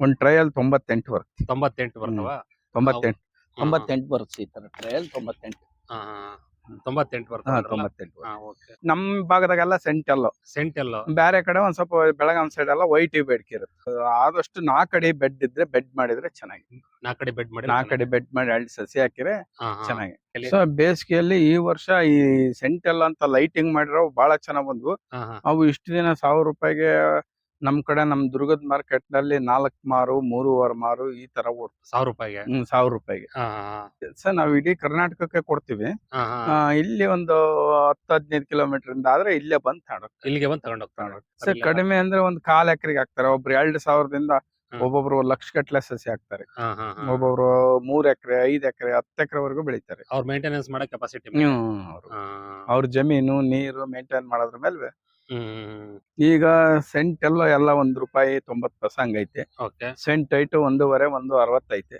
ಒಂದ್ ಟ್ರಯಲ್ ತೊಂಬತ್ತೆಂಟು ಬರುತ್ತೆ. ತೊಂಬತ್ತೆಂಟು ಬರ್ತವ? ತೊಂಬತ್ತೆಂಟು. ತೊಂಬತ್ತೆಂಟು ಬರುತ್ತೆ ಈ ತರ ಟ್ರಯಲ್ ತೊಂಬತ್ತೆಂಟು. ತೊಂಬತ್ತೆಂಟು ಹಾ ಬರ್ತಾವ ತೊಂಬತ್ತೆಂಟು ನಮ್ ಭಾಗದಾಗೆಲ್ಲ ಸೆಂಟೆಲ್ಲೋ ಸೆಂಟೆಲ್ ಬೇರೆ ಕಡೆ ಒಂದ್ ಸ್ವಲ್ಪ ಬೆಳಗಾಂ ಸೈಡ್ ಎಲ್ಲ ವೈಟ್ ಬೇಡಿಕೆ ಇರುತ್ತೆ. ಆದಷ್ಟು ನಾಲ್ಕಡಿ ಬೆಡ್ ಇದ್ರೆ ಬೆಡ್ ಮಾಡಿದ್ರೆ ಚೆನ್ನಾಗಿ. ನಾಲ್ಕಡಿ ಕಡೆ ಬೆಡ್ ಮಾಡಿ ನಾಲ್ಕಡಿ ಬೆಡ್ ಮಾಡಿ ಎರಡು ಸಸಿ ಹಾಕಿದ್ರೆ. ಚೆನ್ನಾಗಿ. ಸೊ ಬೇಸಿಗೆಯಲ್ಲಿ ಈ ವರ್ಷ ಈ ಸೆಂಟೆಲ್ ಅಂತ ಲೈಟಿಂಗ್ ಮಾಡಿರೋ ಬಹಳ ಚೆನ್ನಾಗ್ ಬಂದ್ವು. ಅವು ಇಷ್ಟು ದಿನ ಸಾವಿರ ರೂಪಾಯಿಗೆ ನಮ್ ಕಡೆ ನಮ್ ದುರ್ಗದ ಮಾರ್ಕೆಟ್ನಲ್ಲಿ ನಾಲ್ಕ್ ಮಾರು ಮೂರುವರೆ ಮಾರು ಈ ತರ ಸಾವಿರ ರೂಪಾಯಿಗೆ? ಹ್ಮ್ ಸಾವಿರ ರೂಪಾಯಿಗೆ. ಸರ್ ನಾವ್ ಇಡೀ ಕರ್ನಾಟಕಕ್ಕೆ ಕೊಡ್ತೀವಿ. ಆ, ಇಲ್ಲಿ ಒಂದು ಹತ್ತು ಹದಿನೈದು ಕಿಲೋಮೀಟರ್ ಇಂದ ಆದ್ರೆ ಇಲ್ಲೇ ಬಂದ್ ತಗೊಂಡೋಗ್ತಾರೆ ಇಲ್ಲಿಗೆ ಬಂದು ತಗೊಂಡ್ ಹೋಗ್ತಾನೆ ಸರ್ ಕಡಿಮೆ ಅಂದ್ರೆ ಒಂದ್ ಕಾಲ್ ಎಕರೆಗೆ ಹಾಕ್ತಾರೆ. ಒಬ್ರು ಎರಡು ಸಾವಿರದಿಂದ ಹ್ಮ್. ಒಬ್ಬೊಬ್ರು ಲಕ್ಷ ಗಟ್ಲೆ ಸಸಿ ಹಾಕ್ತಾರೆ. ಒಬ್ಬೊಬ್ರು ಮೂರ್ ಎಕರೆ ಐದ್ ಎಕರೆ ಹತ್ತು ಎಕರೆವರೆಗೂ ಬೆಳಿತಾರೆ. ಅವ್ರ ಮೇಂಟೆನೆನ್ಸ್ ಮಾಡೋ ಕೆಪಾಸಿಟಿ. ಅವ್ರ. ಜಮೀನು ನೀರು ಮೇಂಟೈನ್ ಮಾಡೋದ್ರ ಮೇಲೆ ಈಗ ಸೆಂಟ್ ಎಲ್ಲ ಎಲ್ಲ ಒಂದ್ ರೂಪಾಯಿ ತೊಂಬತ್ ಪೈಸ ಹಂಗೈತೆ ಓಕೆ. ಸೆಂಟ್ ಐಟು ಒಂದೂವರೆ ಒಂದು ಅರವತ್ತೈತೆ ಐತೆ.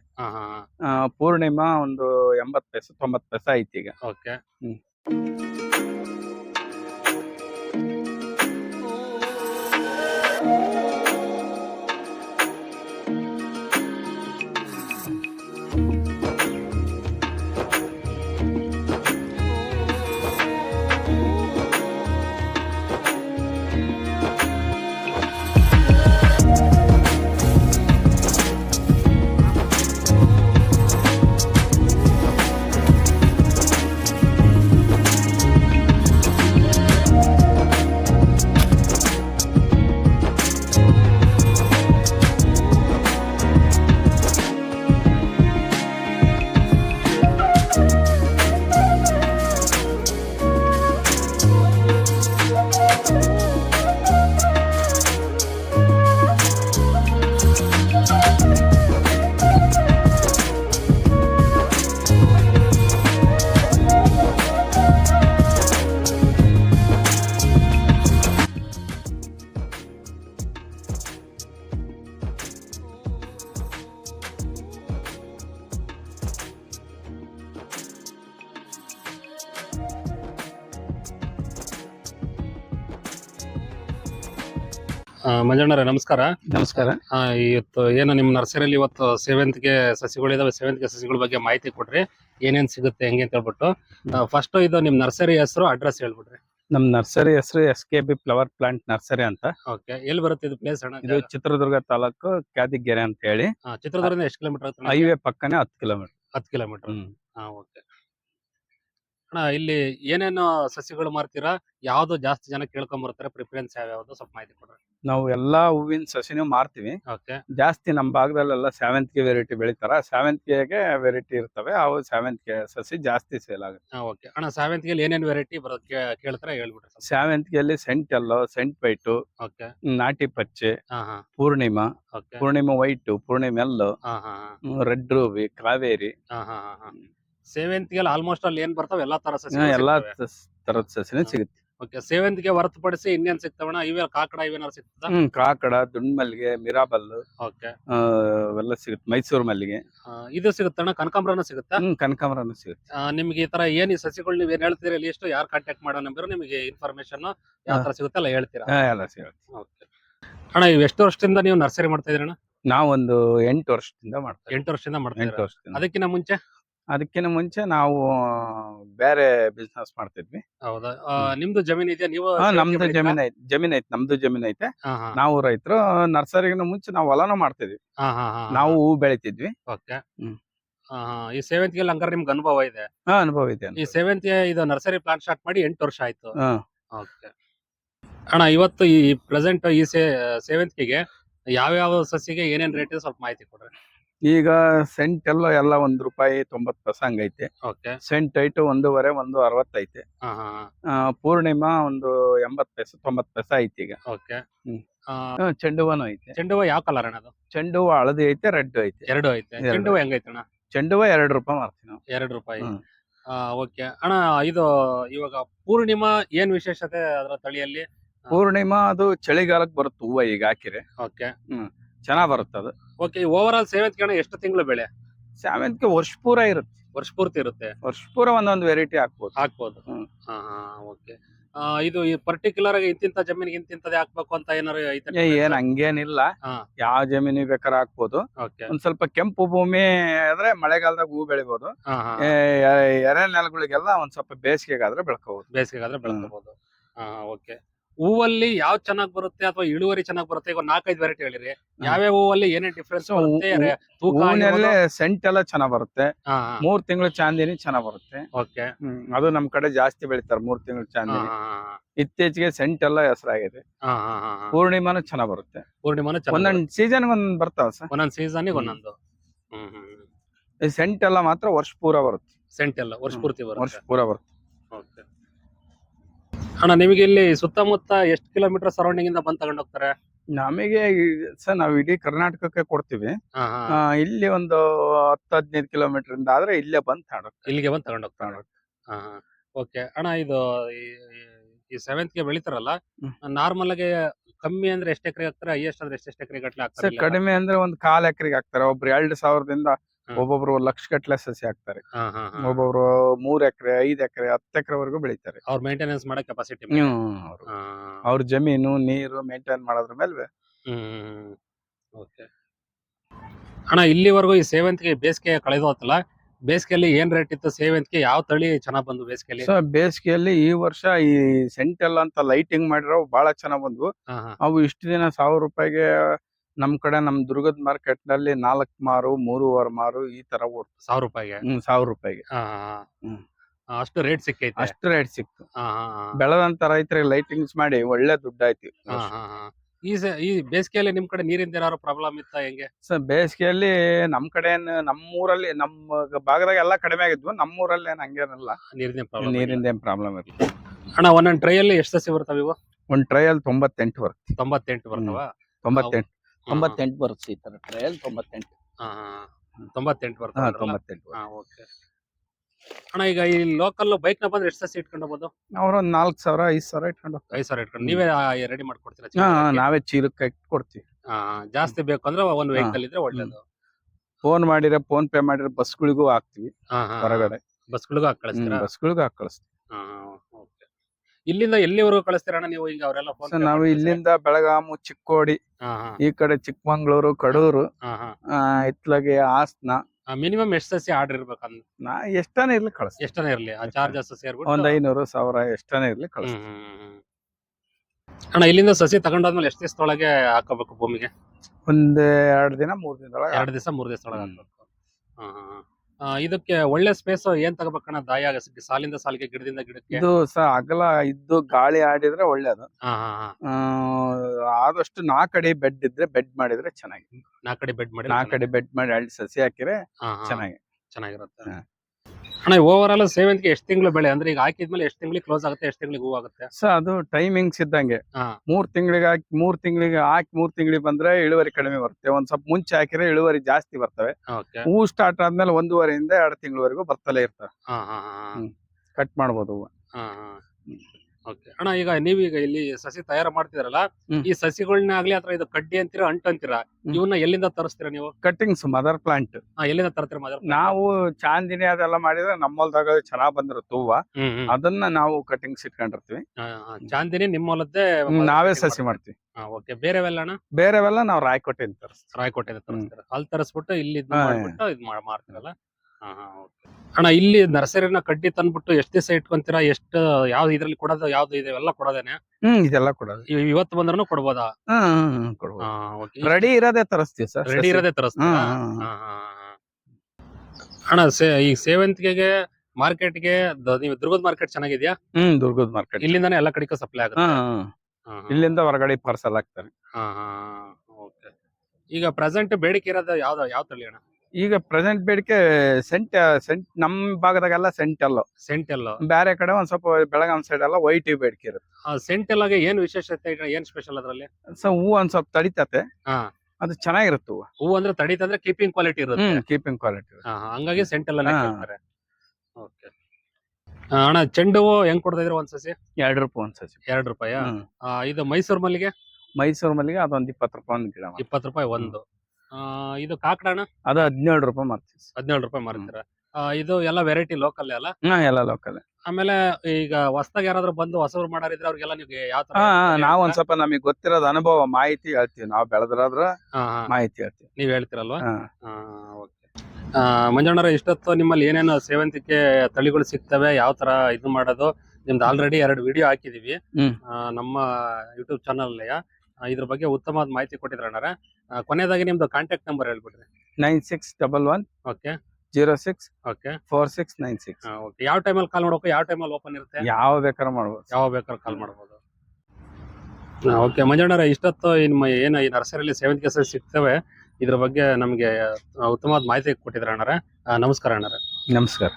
ಪೂರ್ಣಿಮಾ ಒಂದು ಎಂಬತ್ ಪೈಸ ತೊಂಬತ್ ಪೈಸ ಐತಿ ಈಗ ಓಕೆ. ಹ್ಮ್. ಮಂಜಣ್ಣರೇ ನಮಸ್ಕಾರ. ನಮಸ್ಕಾರ. ಆ, ಇವತ್ತು ಏನು ನಿಮ್ಮ ನರ್ಸರಿಯಲ್ಲಿ ಇವತ್ತು ಸೇವಂತಿಗೆ ಸಸಿಗಳಿದಾವೆ ಸೇವಂತಿಗೆ ಸಸಿಗಳ ಬಗ್ಗೆ ಮಾಹಿತಿ ಕೊಡ್ರಿ. ಏನೇನ್ ಸಿಗುತ್ತೆ ಹೆಂಗೆ ಅಂತ ಹೇಳ್ಬಿಟ್ಟು. ಫಸ್ಟ್ ಇದು ನಿಮ್ ನರ್ಸರಿ ಹೆಸರು ಅಡ್ರೆಸ್ ಹೇಳ್ಬಿಡ್ರಿ. ನಮ್ ನರ್ಸರಿ ಹೆಸರು S K B flower plant nursery ಅಂತ. ಓಕೆ ಎಲ್ಲಿ ಬರುತ್ತೆ ಇದು ಪ್ಲೇಸ್ ಅಣ್ಣ? ಇದು ಚಿತ್ರದುರ್ಗ ತಾಲೂಕು ಕ್ಯಾದಿಗೆರೆ ಅಂತ ಹೇಳಿ. ಆ, ಚಿತ್ರದುರ್ಗದಿಂದ ಎಷ್ಟು ಕಿಲೋಮೀಟರ್ ಹೈವೇ ಪಕ್ಕನೆ ಹತ್ತು ಕಿಲೋಮೀಟರ್ ಹತ್ತು ಕಿಲೋಮೀಟರ್ ಹ್ಮ್. ಹಾ ಓಕೆ. ಅಣ್ಣ ಇಲ್ಲಿ ಏನೇನು ಸಸಿಗಳು ಮಾರ್ತೀರಾ? ಯಾವ್ದು ಜಾಸ್ತಿ ಜನ ಕೇಳ್ಕೊಂಡ್ ಬರ್ತಾರೆ. ಪ್ರಿಫರೆನ್ಸ್ ಯಾವ್ಯಾವ್ದು ಸ್ವಲ್ಪ ಮಾಹಿತಿ ಕೊಡ್ರಿ. ನಾವು ಎಲ್ಲಾ ಹೂವಿನ ಸಸಿನೂ ಮಾರ್ತೀವಿ. ಓಕೆ. ಜಾಸ್ತಿ ನಮ್ಮ ಭಾಗದಲ್ಲೆಲ್ಲ ಸೇವಂತಿಗೆ ವೆರೈಟಿ ಬೆಳಿತಾರ. ಸೇವಂತಿಗೆಗೆ ವೆರೈಟಿ ಇರ್ತವೆ. ಅವು ಸೇವಂತಿಗೆ ಸಸಿ ಜಾಸ್ತಿ ಸೇಲ್ ಆಗುತ್ತೆ. ಓಕೆ. ಅಣ್ಣ ಸಾವಂತಿಗೆಯಲ್ಲಿ ಏನೇನ್ ವೆರೈಟಿ ಬರೋದು ಕೇಳ್ತಾರೆ? ಹೇಳ್ಬಿಡ್ರಿ ಸ್ವಲ್ಪ. ಸೇವಂತಿಗೆಯಲ್ಲಿ scent yellow scent white okay. ನಾಟಿ ಪಚ್ಚೆ ಹಾ ಹಾ. Purnima okay. Purnima white Purnima yellow ಹಾ ಹಾ ರೆಡ್ ರೂಬಿ ಕಾವೇರಿ. ಹಾ ಹಾ ಹಾ ಹಾ. ಸೇವಂತಿಗೆಲ್ಲ ಆಲ್ಮೋಸ್ಟ್ ಅಲ್ಲಿ ಏನ್ ಬರ್ತಾವ ಎಲ್ಲಾ ತರ ಸಸಿ ಎಲ್ಲಾ ತರದ ಸಸಿನೇ ಸಿಗುತ್ತೆ. ಓಕೆ ಸೇವಂತಿಗೆ ಹೊರತುಪಡಿಸಿ ಇನ್ನೇನ್ ಸಿಗ್ತಾವಣ ಇವೆಲ್ಲ ಕಾಕಡ ಇವೇನಾರು ಸಿಗ್ತದ? ಹ್ಮ್ ಕಾಕಡ ದುಂಡ್ ಮಲ್ಲಿಗೆ ಮಿರಾಬಲ್ ಓಕೆ ಅವೆಲ್ಲ ಸಿಗುತ್ತೆ ಮೈಸೂರು ಮಲ್ಲಿಗೆ. ಇದು ಸಿಗುತ್ತಣ್ಣ? ಕನಕಾಂಬ್ರನು ಸಿಗುತ್ತಾ? ಹ್ಮ್ ಕನಕಾಂಬರನು ಸಿಗುತ್ತೆ. ಆ, ನಿಮ್ಗೆ ಈ ತರ ಏನ್ ಈ ಸಸಿಗಳು ನೀವ್ ಏನ್ ಹೇಳ್ತೀರಿ? ಲಿಸ್ಟ್ ಎಷ್ಟು ಯಾರು ಕಾಂಟ್ಯಾಕ್ಟ್ ಮಾಡೋ ನಂಬರ್ ನಿಮಗೆ ಇನ್ಫಾರ್ಮೇಶನ್ ಯಾವ ತರ ಸಿಗುತ್ತೆ ಅಲ್ಲ ಹೇಳ್ತೀರಾ? ಹಾ, ಎಲ್ಲ ಸಿಗುತ್ತೆ. ಓಕೆ ಅಣ್ಣ ಇವ್ ಎಷ್ಟು ವರ್ಷದಿಂದ ನೀವು ನರ್ಸರಿ ಮಾಡ್ತಾ ಇದ್ರಣ್ಣ? ನಾವೊಂದು ಎಂಟು ವರ್ಷದಿಂದ ಮಾಡ್ತೀವಿ ಎಂಟು ವರ್ಷದಿಂದ ಮಾಡ್ತಾ ಎಂಟು ಇದ್ದೀರಾ ವರ್ಷದಿಂದ. ಅದಕ್ಕಿಂತ ಮುಂಚೆ? ಅದಕ್ಕಿಂತ ಮುಂಚೆ ನಾವು ಬೇರೆ ಬಿಸ್ನೆಸ್ ಮಾಡ್ತಿದ್ವಿ. ಹೌದಾ? ಆ, ನಿಮ್ದು ಜಮೀನ್ ಇದೆಯಾ? ನೀವು ಹಾ, ನಮ್ದು? ಜಮೀನ್ ಐತೆ ಜಮೀನ್ ಐತೆ ನಮ್ದು ಜಮೀನ್ ಐತೆ. ನಾವು ರೈತರು ನರ್ಸರಿಗಿನ ಮುಂಚೆ ನಾವು ಹೊಲನೂ ಮಾಡ್ತಿದ್ವಿ. ನಾವು ಹೂ ಬೆಳಿತಿದ್ವಿ. ಓಕೆ. ಹ್ಮ್. ಈ ಸೇವಂತಿಗೆ ಹಂಗಾರೆ ನಿಮ್ಗೆ ಅನುಭವ ಇದೆ? ಹಾ ಅನುಭವ ಇದೆ ಈ. ಸೇವಂತಿಗೆ ಇದು ನರ್ಸರಿ ಪ್ಲಾಂಟ್ ಸ್ಟಾರ್ಟ್ ಮಾಡಿ ಎಂಟು ವರ್ಷ ಆಯ್ತು. ಹಾ. ಓಕೆ. ಅಣ್ಣ ಇವತ್ತು ಈ ಪ್ರೆಸೆಂಟ್ ಈ ಸೇ ಸೇವಂತಿಗೆಗೆ ಯಾವ್ಯಾವ ಸಸಿಗೆ ಏನೇನ್ ರೇಟ್ ಇದೆ ಸ್ವಲ್ಪ ಮಾಹಿತಿ ಕೊಡ್ರಿ. ಈಗ ಸೆಂಟ್ ಎಲ್ಲ ಎಲ್ಲ ಒಂದ್ ರೂಪಾಯಿ ತೊಂಬತ್ ಪೈಸೆ ಹಂಗೈತೆ ಓಕೆ. ಸೆಂಟ್ ಐಟು ಒಂದೂವರೆ ಒಂದು ಅರವತ್ತೈತೆ ಐತೆ. ಹಾ ಆ, ಪೂರ್ಣಿಮಾ ಒಂದು ಎಂಬತ್ ಪೈಸ ತೊಂಬತ್ ಪೈಸ ಐತಿ ಈಗ. ಓಕೆ. ಹ್ಮ್. ಹ್ಮ್, ಚೆಂಡು ಹೂವನು ಐತೆ. ಚೆಂಡು ಹೂವ ಯಾವ ಕಲರ್ ಅಣ್ಣ ಅದು? ಚೆಂಡು ಹೂವು ಹಳದಿ ಐತೆ ರೆಡ್ ಐತೆ. ಎರಡು ಐತೆ. ಎರಡು. ಚೆಂಡು ಹೂವ ಹೆಂಗೈತೆ ಅಣ್ಣ? ಚೆಂಡು ಹೂವು ಎರಡು ರೂಪಾಯಿ ಮಾರ್ತೀವಿ ನಾವು. ಎರಡು ರೂಪಾಯಿ. ಹ್ಮ್. ಓಕೆ. ಅಣ್ಣ ಇದು ಇವಾಗ ಪೂರ್ಣಿಮಾ ಏನ್ ವಿಶೇಷತೆ ಅದರ ತಳಿಯಲ್ಲಿ? ಪೂರ್ಣಿಮಾ ಅದು ಚಳಿಗಾಲಕ್ಕೆ ಬರುತ್ತೆ ಹೂವು ಈಗ ಹಾಕಿರಿ. ಓಕೆ. ಚೆನ್ನಾಗ್ ಬರುತ್ತೆ ಅದು. ಓಕೆ ಓವರ್ ಆಲ್ ಸೇವಂತಿಗೆ ಎಷ್ಟು ತಿಂಗಳು ಬೆಳೆ? ಸೇವಂತಿಗೆ ವರ್ಷ ಪೂರ ಇರುತ್ತೆ. ವರ್ಷ ಪೂರ್ತಿ ಇರುತ್ತೆ? ವರ್ಷ ಪೂರ ಒಂದೊಂದು ವೆರೈಟಿ ಹಾಕ್ಬೋದು. ಹಾಕ್ಬೋದು. ಹ್ಮ್. ಹಾ ಹಾ ಓಕೆ ಇದು ಈ ಪರ್ಟಿಕ್ಯುಲರ್ ಆಗಿ ಇಂತಿಂತ ಜಮೀನಿಗೆ ಇಂತಿಂತದೇ ಹಾಕ್ಬೇಕು ಅಂತ ಏನಾರು ಐತೆ ಏ, ಏನ್ ಹಂಗೇನಿಲ್ಲ. ಹಾ. ಯಾವ ಜಮೀನಿ ಬೇಕಾದ್ರೆ ಹಾಕ್ಬೋದು. ಓಕೆ ಒಂದ್ ಸ್ವಲ್ಪ ಕೆಂಪು ಭೂಮಿ ಆದ್ರೆ ಮಳೆಗಾಲದಾಗ ಹೂ ಬೆಳಿಬೋದು. ಹಾ ಹಾ. ಏ, ಎ- ಎರೆ ನೆಲಗಳಿಗೆಲ್ಲ ಒಂದ್ ಸ್ವಲ್ಪ ಬೇಸಿಗೆಗಾದ್ರೆ ಬೆಳ್ಕೋಬಹುದು ಬೇಸಿಗೆಗಾದ್ರೆ ಬೆಳ್ಕೋಬಹುದು ಹಾ ಓಕೆ ಹೂವಲ್ಲಿ ಯಾವ್ ಚೆನ್ನಾಗ್ ಬರುತ್ತೆ ಅಥವಾ ಇಳುವರಿ ಚೆನ್ನಾಗ್ ಬರುತ್ತೆ ಈಗ ನಾಲ್ಕೈದು ವೆರೈಟಿ ಹೇಳಿರಿ. ಯಾವ್ಯಾವ ಹೂವಲ್ಲಿ ಏನೇ ಡಿಫ್ರೆನ್ಸ್ ಬರುತ್ತೆ ತೂಕ ಹೂವಿನಲ್ಲೇ ಸೆಂಟ್ ಎಲ್ಲ ಚೆನ್ನಾಗ್ ಬರುತ್ತೆ. ಹಾ ಮೂರ್ ತಿಂಗಳು ಚಾಂದಿನಿ ಚೆನ್ನಾಗ್ ಬರುತ್ತೆ. ಓಕೆ. ಹ್ಮ್ ಅದು ನಮ್ ಕಡೆ ಜಾಸ್ತಿ ಬೆಳಿತಾರೆ ಮೂರ್ ತಿಂಗಳು ಚಾಂದಿನಿ. ಇತ್ತೀಚೆಗೆ ಸೆಂಟ್ ಎಲ್ಲ ಹೆಸರಾಗಿದೆ. ಹಾ ಹಾ ಹಾ ಪೂರ್ಣಿಮಾನು ಚೆನ್ನಾಗ್ ಬರುತ್ತೆ. ಪೂರ್ಣಿಮಾನು ಚೆನ್ನಾಗ್ ಒಂದೊಂದ್ ಸೀಸನ್ ಒಂದ್ ಬರ್ತಾವ ಸರ್? ಒಂದೊಂದ್ ಸೀಸನ್ ಹ್ಮ್. ಒಂದೊಂದು. ಹ್ಮ್ ಹ್ಮ್ ಸೆಂಟ್ ಎಲ್ಲ ಮಾತ್ರ ವರ್ಷ ಪೂರ ಬರುತ್ತೆ. ಸೆಂಟ್ ಎಲ್ಲ ವರ್ಷ ಪೂರ್ತಿ ವರ್ಷ ಬರುತ್ತೆ ಪೂರ ಬರುತ್ತೆ. ಓಕೆ. ಅಣ್ಣ ನಿಮಗೆ ಇಲ್ಲಿ ಸುತ್ತಮುತ್ತ ಎಷ್ಟು ಕಿಲೋಮೀಟರ್ ಸರೌಂಡಿಂಗ್ ಇಂದ ಬಂದ್ ತಗೊಂಡ್ ಹೋಗ್ತಾರೆ? ನಮಗೆ ಸರ್ ನಾವು ಇಡೀ ಕರ್ನಾಟಕಕ್ಕೆ ಕೊಡ್ತೀವಿ. ಹಾ ಹಾ. ಆ, ಇಲ್ಲಿ ಒಂದು ಹತ್ತು ಹದಿನೈದು ಕಿಲೋಮೀಟರ್ ಇಂದ ಆದ್ರೆ ಇಲ್ಲೇ ಬಂದ್ ತಗೊಂಡು ಇಲ್ಲಿಗೆ ಬಂದ್ ತಗೊಂಡ್ ಹೋಗ್ತಾರೆ. ಓಕೆ ಅಣ್ಣ ಇದು ಈ- ಈ- ಈ ಸೆವೆಂತ್ಗೆ ಬೆಳಿತಾರಲ್ಲ ಹ್ಮ್. ನಾರ್ಮಲ್ ಆಗಿ ಕಮ್ಮಿ ಅಂದ್ರೆ ಎಷ್ಟು ಎಕರೆ ಹಾಕ್ತಾರೆ ಹೈಯೆಸ್ಟ್ ಅಂದ್ರೆ ಎಷ್ಟು ಎಕರೆ ಗಟ್ಟಲೆ ಸರ್ ಹಾಕ್ತಾರೆ ಕಡಿಮೆ ಅಂದ್ರೆ ಒಂದ್ ಕಾಲ್ ಎಕರೆಗೆ ಹಾಕ್ತಾರೆ. ಒಬ್ರು ಎರಡು ಸಾವಿರದಿಂದ. ಒಬ್ಬೊಬ್ರು ಲಕ್ಷ ಗಟ್ಟಲೆ ಸಸಿ ಹಾಕ್ತಾರೆ. ಒಬ್ಬೊಬ್ರು ಮೂರ್ ಎಕರೆ ಐದ್ ಎಕರೆ ಹತ್ತು ಎಕರೆ ವರೆಗೂ ಬೆಳಿತಾರೆ. ಅವ್ರ ಮೇಂಟೆನೆನ್ಸ್ ಮಾಡೋ ಕೆಪಾಸಿಟಿ ಅವ್ರು. ಅವ್ರ ಜಮೀನು ನೀರು ಮೇಂಟೈನ್ ಮಾಡೋದ್ರ ಮೇಲೆ ಅಣ್ಣ ಇಲ್ಲಿವರೆಗೂ ಈ ಸೇವಂತಿಗೆ ಬೇಸಿಗೆ ಕಳೆದು ಹೋತಲ್ಲ ಬೇಸಿಗೆಯಲ್ಲಿ ಏನ್ ರೇಟ್ ಇತ್ತು? ಸೇವಂತಿಗೆ ಯಾವ ತಳಿ ಚೆನ್ನಾಗ್ ಬಂದು ಬೇಸಿಗೆಯಲ್ಲಿ? ಬೇಸಿಗೆಯಲ್ಲಿ ಈ ವರ್ಷ ಈ ಸೆಂಟೆಲ್ ಅಂತ ಲೈಟಿಂಗ್ ಮಾಡಿರೋ ಬಹಳ ಚೆನ್ನಾಗ್ ಬಂದ್ವು. ಅವು ಇಷ್ಟು ದಿನ ಸಾವಿರ ರೂಪಾಯಿಗೆ ನಮ್ ಕಡೆ ನಮ್ ದುರ್ಗದ ಮಾರ್ಕೆಟ್ನಲ್ಲಿ ನಾಲ್ಕ್ ಮಾರು ಮೂರುವರೆ ಮಾರು ಈ ತರ ಓಡ್ತು. ಸಾವಿರ ರೂಪಾಯಿಗೆ? ಹ್ಮ್ ಸಾವಿರ ರೂಪಾಯಿಗೆ. ಆ. ಹ್ಮ್. ಆ, ಅಷ್ಟು ರೇಟ್ ಸಿಕ್ಕೈತೆ? ಅಷ್ಟು ರೇಟ್ ಸಿಕ್ತು. ಹಾ. ಬೆಳೆದಂತ ರೈತರಿಗೆ ಲೈಟಿಂಗ್ಸ್ ಮಾಡಿ ಒಳ್ಳೆ ದುಡ್ಡು ಆಯ್ತು ಹಾ. ಈ ಸ- ಈ ಬೇಸಿಗೆಯಲ್ಲಿ ನಿಮ್ ಕಡೆ ನೀರಿಂದ ಏನಾದ್ರು ಪ್ರಾಬ್ಲಮ್ ಇತ್ತ ಹೆಂಗೆ? ಸರ್ ಬೇಸಿಗೆಯಲ್ಲಿ ನಮ್ ಕಡೆ ಏನ್ ನಮ್ಮೂರಲ್ಲಿ ನಮ್ಮ ಭಾಗದಾಗ ಎಲ್ಲಾ ಕಡಿಮೆ ಆಗಿದ್ವು. ನಮ್ಮೂರಲ್ಲಿ ಏನ್ ಹಂಗೇನಿಲ್ಲ. ನೀರಿನ ಪ್ರಾಬ್ಲಮ್ ನೀರಿಂದ ಏನ್ ಪ್ರಾಬ್ಲಮ್ ಇರಲಿಲ್ಲ ಅಣ್ಣ ಒಂದೊಂದ್ ಟ್ರೈ ಅಲ್ಲಿ ಎಷ್ಟು ಸಸಿ ಬರ್ತಾವ ಇವು? ಒಂದ್ ಟ್ರಯಲ್ ತೊಂಬತ್ತೆಂಟು ಬರುತ್ತೆ. ತೊಂಬತ್ತೆಂಟು ಬರ್ತವ? ತೊಂಬತ್ತೆಂಟು. ತೊಂಬತ್ತೆಂಟು ಬರುತ್ತೆ ಈ ತರ ಟ್ರಯಲ್ ತೊಂಬತ್ತೆಂಟು. ತೊಂಬತ್ತೆಂಟು ಹಾ ಬರ್ತಾವ ತೊಂಬತ್ತೆಂಟು ಹಾ ಓಕೆ. ಅಣ್ಣ ಈಗ ಈ ಲೋಕಲ್ ಬೈಕ್ನ ಬಂದ್ರೆ ಎಷ್ಟು ಸಸಿ ಇಟ್ಕೊಂಡು ಹೋಗ್ಬೋದು ಅವ್ರ ಒಂದ್ ನಾಲ್ಕ್ ಸಾವಿರ ಐದು ಸಾವಿರ ಇಟ್ಕೊಂಡು ಐದು ಸಾವಿರ ಇಟ್ಕೊಂಡು. ನೀವೇ ರೆಡಿ ಮಾಡ್ಕೊಡ್ತೀರಾ ಹಾ? ನಾವೇ ಚೀಲಕ್ಕೆ ಇಟ್ಟು ಕೊಡ್ತೀವಿ ಹಾ, ಜಾಸ್ತಿ ಬೇಕು ಅಂದ್ರೆ ಒಂದ್ ವೆಹಿಕಲ್ ಇದ್ರೆ ಒಳ್ಳೇದು. ಫೋನ್ ಮಾಡಿದ್ರೆ ಫೋನ್ ಪೇ ಮಾಡಿದ್ರೆ ಬಸ್ಗಳಿಗೂ ಹಾಕ್ತಿವಿ ಹೊರಗಡೆ. ಬಸ್ಗಳಿಗೂ ಹಾಕಿ ಕಳಿಸ್ತೀರಾ? ಬಸ್ಗಳಿಗೂ ಹಾಕಿ ಕಳಿಸ್ತೀವಿ. ಹಾ. ಇಲ್ಲಿಂದ ಎಲ್ಲಿವರೆಗೂ ಕಳಿಸ್ತೀರಣ್ಣ ನೀವು? ಈಗ ಅವರೆಲ್ಲ ಫೋನ್ ನಾವು ಇಲ್ಲಿಂದ ಬೆಳಗಾಮು ಚಿಕ್ಕೋಡಿ ಈ ಕಡೆ ಚಿಕ್ಕಮಂಗ್ಳೂರು ಕಡೂರು ಆ, ಇತ್ಲಾಗೆ ಹಾಸನ. ಮಿನಿಮಮ್ ಎಷ್ಟು ಸಸಿ ಆರ್ಡರ್ ಇರ್ಬೇಕಂದ್ರೆ ನಾ ಎಷ್ಟನೇ ಇರ್ಲಿ ಕಳಿಸ್ ಎಷ್ಟನೇ ಇರ್ಲಿ? ಆ ಚಾರ್ಜಸ್ ಸೇರ್ಬಿಟ್ಟು? ಒಂದ್ ಐನೂರು ಸಾವಿರ ಎಷ್ಟಾನೇ ಇರ್ಲಿ ಕಳಿಸ್. ಅಣ್ಣ ಇಲ್ಲಿಂದ ಸಸಿ ತಗೊಂಡಾದ್ಮೇಲೆ ಎಷ್ಟು ದಿವಸದೊಳಗೆ ಹಾಕಬೇಕು ಭೂಮಿಗೆ? ಒಂದ್ ಎರಡ್ ದಿನ ಮೂರ್ ದಿನದೊಳಗೆ ಎರಡು ದಿವಸ ಮೂರ್ ದಿವಸದೊಳಗೆ ಒಳಗೆ ಹಾಕ್ಬೇಕು. ಇದಕ್ಕೆ ಒಳ್ಳೆ ಸ್ಪೇಸ್ ಏನ್ ತಗೋಬೇಕಣ್ಣ? ದಾಯ ಸಾಲಿಂದ ಸಾಲಿಗೆ ಗಿಡದಿಂದ ಗಿಡಕ್ಕೆ? ಇದು ಸ ಅಗಲ ಇದ್ದು ಗಾಳಿ ಆಡಿದ್ರೆ ಒಳ್ಳೇದು. ಆದಷ್ಟು ನಾಲ್ಕಡಿ ಬೆಡ್ ಇದ್ರೆ ಬೆಡ್ ಮಾಡಿದ್ರೆ ಚೆನ್ನಾಗಿ. ಕಡೆ ಬೆಡ್ ಮಾಡಿ ನಾಲ್ಕಡಿ ಬೆಡ್ ಮಾಡಿ ಸಸಿ ಹಾಕಿದ್ರೆ. ಚೆನ್ನಾಗಿ. ಚೆನ್ನಾಗಿರುತ್ತೆ. ಅಣ್ಣ ಓವರ್ ಆಲ್ ಸೇವಂತಿಗೆ ಎಷ್ಟು ತಿಂಗಳು ಬೆಳೆ? ಅಂದ್ರೆ ಈಗ ಹಾಕಿದ್ಮೇಲೆ ಎಷ್ಟು ತಿಂಗಳಿಗೆ ಕ್ಲೋಸ್ ಆಗುತ್ತೆ ಎಷ್ಟು ತಿಂಗಳಿಗೆ ಹೂ ಆಗುತ್ತೆ? ಸರ್ ಅದು ಟೈಮಿಂಗ್ಸ್ ಇದ್ದಂಗೆ. ಮೂರ್ ತಿಂಗಳಿಗೆ ಹಾಕಿ ಮೂರ್ ತಿಂಗಳಿಗೆ ಹಾಕಿ ಮೂರ್ ತಿಂಗಳಿಗೆ ಬಂದ್ರೆ ಇಳುವರಿ ಕಡಿಮೆ ಬರುತ್ತೆ. ಒಂದ್ ಸ್ವಲ್ಪ ಮುಂಚೆ ಹಾಕಿದ್ರೆ ಇಳುವರಿ ಜಾಸ್ತಿ ಬರ್ತವೆ. ಹೂ ಸ್ಟಾರ್ಟ್ ಆದ್ಮೇಲೆ ಒಂದೂವರೆಯಿಂದ ಎರಡು ತಿಂಗಳವರೆಗೂ ಬರ್ತಲೇ ಇರ್ತವೆ. ಕಟ್ ಮಾಡ್ಬೋದು ಹೂವ. ಓಕೆ. ಅಣ್ಣ ಈಗ ನೀವೀಗ ಇಲ್ಲಿ ಸಸಿ ತಯಾರು ಮಾಡ್ತಿದ್ರಲ್ಲ ಹ್ಮ್. ಈ ಸಸಿಗಳನ್ನ ಆಗ್ಲಿ ಅಥವಾ ಇದು ಕಡ್ಡಿ ಅಂತೀರ ಅಂಟು ಅಂತೀರಾ. ಇವನ್ನ ಎಲ್ಲಿಂದ ತರಿಸ್ತೀರಾ ನೀವು? ಕಟ್ಟಿಂಗ್ಸ್ ಮದರ್ ಪ್ಲಾಂಟ್ ಎಲ್ಲಿಂದ ತರ್ತೀರ ಮದರ್ ನಾವು ಚಾಂದಿನಿ ಅದೆಲ್ಲ ಮಾಡಿದ್ರೆ ನಮ್ಮಲ್ದಾಗ ಚೆನ್ನಾಗ್ ಬಂದ್ರೆ ಹೂವ ಹ್ಮ್ ಅದನ್ನ ನಾವು ಕಟ್ಟಿಂಗ್ಸ್ ಇಟ್ಕೊಂಡಿರ್ತೀವಿ. ಚಾಂದಿನಿ ನಿಮ್ಮ ಹೊಲದ್ದೇ ಹ್ಮ್, ನಾವೇ ಸಸಿ ಮಾಡ್ತೀವಿ. ಓಕೆ. ಬೇರೆವೆಲ್ಲ ಅಣ್ಣ? ಬೇರೆವೆಲ್ಲ ನಾವು ರಾಯಕೋಟೆ ತರಿಸ್ತೀವಿ. ರಾಯಕೋಟೆಯಿಂದ ತರಿಸ್ತೀರಾ? ಅಲ್ಲಿ ತರಿಸ್ಬಿಟ್ಟು ಇಲ್ಲಿ ಇದ್ನ ಹಾ, ಮಾಡ್ಬಿಟ್ಟು ಇದು ಮಾರ್ತೀರಲ್ಲ. ಅಣ್ಣ ಇಲ್ಲಿ ನರ್ಸರಿನ ಕಡ್ಡಿ ತಂದ್ಬಿಟ್ಟು ಎಷ್ಟು ದಿವಸ ಇಟ್ಕೊಂತೀರಾ? ಎಷ್ಟು ಯಾವ್ದು ಇದ್ರಲ್ಲಿ ಕೊಡೋದು ಯಾವ್ದು ಇದೆ ಎಲ್ಲ ಕೊಡೋದೇನೆ? ಹ್ಮ್ ಇದೆಲ್ಲ ಕೊಡೋದು. ಇವ್- ಇವತ್ತು ಬಂದ್ರೂ ಕೊಡ್ಬೋದಾ? ಹ್ಮ್, ರೆಡಿ ಇರೋದೇ ತರಿಸ್ತೀವಿ ಸರ್ ರೆಡಿ ಇರೋದೇ ತರಿಸ್ತೀರಾ. ಹಾ, ಹಾ, ಹಾ. ಅಣ್ಣ ಸೇ ಈ ಸೇವಂತಿಗೆಗೆ ಮಾರ್ಕೆಟ್ಗೆ ನೀವು ದುರ್ಗದ ಮಾರ್ಕೆಟ್ ಚೆನ್ನಾಗಿದ್ಯಾ? ಹ್ಮ್ ದುರ್ಗದ ಮಾರ್ಕೆಟ್. ಇಲ್ಲಿಂದಾನೆ ಎಲ್ಲ ಕಡೆಗೂ ಸಪ್ಲೈ ಆಗುತ್ತೆ. ಹಾ, ಹಾ. ಇಲ್ಲಿಂದ ಹೊರಗಡೆ ಪಾರ್ಸಲ್ ಆಗ್ತಾರೆ ಹಾ, ಹಾ, okay. ಈಗ ಪ್ರೆಸೆಂಟ್ ಬೇಡಿಕೆ ಇರೋದು ಯಾವ್ದು ಯಾವ ತಳಿ ಅಣ್ಣ? ಈಗ ಪ್ರೆಸೆಂಟ್ ಬೇಡಿಕೆ ಸೆಂಟ್ ಸೆಂಟ್ ನಮ್ ಭಾಗದಾಗೆಲ್ಲ ಸೆಂಟ್ ಎಲ್ಲೋ ಸೆಂಟ್ ಎಲ್ಲ ಬೇರೆ ಕಡೆ ಒಂದ್ ಸ್ವಲ್ಪ ಬೆಳಗಾಂ ಸೈಡ್ ಎಲ್ಲ ವೈಟ್ ಬೇಡಿಕೆ ಇರುತ್ತೆ. ಸೆಂಟ್ ಎಲ್ಲಾಗ ಏನ್ ವಿಶೇಷತೆ ಇದೆ? ಏನ್ ಸ್ಪೆಷಲ್ ಅದ್ರಲ್ಲಿ? ಸೊ ಹೂ ಒಂದ್ ಸ್ವಲ್ಪ ತಡಿತತೆ. ಹಾ. ಅದು ಚೆನ್ನಾಗಿರುತ್ತೆ ಹೂವು. ಹೂ ಅಂದ್ರೆ ತಡಿತಂದ್ರೆ ಕೀಪಿಂಗ್ ಕ್ವಾಲಿಟಿ ಇರುತ್ತೆ. ಹ್ಮ್ ಕೀಪಿಂಗ್ ಕ್ವಾಲಿಟಿ ಹಾ, ಹಾ, ಹಂಗಾಗಿ ಸೆಂಟ್ ಎಲ್ಲ ಹಾ. ಕೇಳ್ತಾರೆ. ಓಕೆ ಅಣ್ಣ ಚೆಂಡು ಹೂವು ಹೆಂಗ್ ಕೊಡ್ತಾ ಇದ್ರು ಒಂದ್ ಸಸಿ? ಎರಡು ರೂಪಾಯಿ ಒಂದ್ ಸಸಿ. ಎರಡ್ ರೂಪಾಯಿ? ಹ್ಮ್. ಇದು ಮೈಸೂರ್ ಮಲ್ಲಿಗೆ? ಮೈಸೂರು ಮಲ್ಲಿಗೆ ಅದೊಂದು ಇಪ್ಪತ್ತು ರೂಪಾಯಿ ಒಂದ್ ಗಿಡ ಮಾತ್ರ. ಇಪ್ಪತ್ತು ರೂಪಾಯಿ ಒಂದು. ಇದು ಕಾಕಡಣ ಅದು ಹದಿನೇಳು ರೂಪಾಯಿ ಮಾರ್ತೀವಿ ಹದಿನೇಳು ರೂಪಾಯಿ ಮಾರ್ತೀರಾ? ಆ, ಇದು ಎಲ್ಲ ವೆರೈಟಿ ಲೋಕಲ್ ಅಲ್ಲ? ಹಾ ಎಲ್ಲ ಲೋಕಲ್ ಆಮೇಲೆ ಈಗ ಹೊಸದಾಗ ಯಾರಾದ್ರೂ ಬಂದು ಹೊಸಬ್ರು ಮಾಡಾರಿದ್ರೆ ಅವ್ರಿಗೆಲ್ಲ ನಿಮ್ಗೆ ಯಾವ ತರ ಹಾ ಹಾ, ನಾವ್ ಒಂದ್ ಸ್ವಲ್ಪ ನಮಗೆ ಗೊತ್ತಿರೋದ್ ಅನುಭವ ಮಾಹಿತಿ ಹೇಳ್ತೀವಿ. ನಾವ್ ಬೆಳೆದ್ರಾದ್ರ ಹಾ, ಹಾ. ಮಾಹಿತಿ ಹೇಳ್ತೀವಿ. ನೀವ್ ಹೇಳ್ತಿರಲ್ವಾ? ಹಾ. ಮಂಜಣ್ಣರ ಇಷ್ಟೊತ್ತು ನಿಮ್ಮಲ್ಲಿ ಏನೇನು ಸೇವಂತಿಕೆ ತಳಿಗಳು ಸಿಗ್ತವೆ ಯಾವ ತರ ಇದು ಮಾಡೋದು? ನಿಮ್ದು ಆಲ್ರೆಡಿ ಎರಡು ವಿಡಿಯೋ ಹಾಕಿದೀವಿ. ಹ್ಮ್. ಆ, ನಮ್ಮ ಯೂಟ್ಯೂಬ್ ಚಾನಲ್ ಇದ್ರ ಬಗ್ಗೆ ಉತ್ತಮವಾದ ಮಾಹಿತಿ ಕೊಟ್ಟಿದ್ರ ಅಣ್ಣಾರ ಆ, ಕೊನೆಯದಾಗಿ ನಿಮ್ದು contact number ಹೇಳ್ಬಿಡ್ರಿ. Nine six double one okay zero six okay four six nine six okay ಯಾವ ಟೈಮಲ್ಲಿ ಕಾಲ್ ಮಾಡಬೇಕು ಯಾವ ಟೈಮಲ್ಲಿ ಓಪನ್ ಇರುತ್ತೆ? ಯಾವ ಬೇಕಾದ್ರೂ ಮಾಡ್ಬೋದು. ಯಾವ ಬೇಕಾದ್ರೂ ಕಾಲ್ ಮಾಡ್ಬೋದು. ಓಕೆ ಮಂಜಣ್ಣರ ಇಷ್ಟೊತ್ತು ನಿಮ್ಮ ಏನು ಈ ನರ್ಸರಿಯಲ್ಲಿ ಸೇವಂತಿಗೆ ಕೇಸಸ್ ಸಿಗ್ತವೆ. ಇದ್ರ ಬಗ್ಗೆ ನಮಗೆ ಉತ್ತಮವಾದ ಮಾಹಿತಿ ಕೊಟ್ಟಿದ್ರ ಅಣ್ಣಾರ. ನಮಸ್ಕಾರ ಅಣ್ಣಾರ. ನಮಸ್ಕಾರ.